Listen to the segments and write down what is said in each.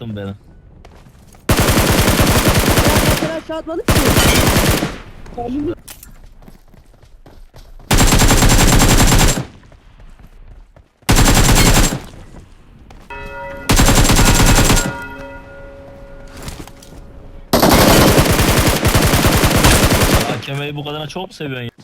oğlum benim. Ben bu kadar çok seviyorsun?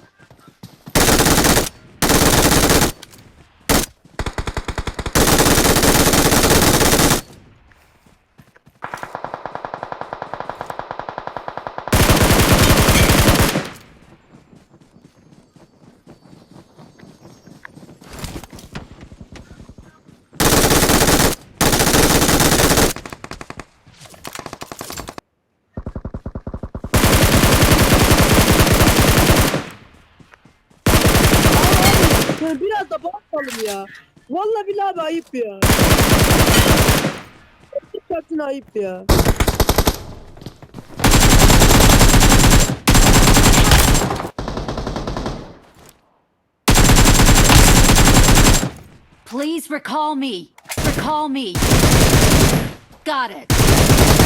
Biraz da ya. Vallahi billahi abi ayıp ya. Ayıp ya. Please recall me. Recall me. Got it.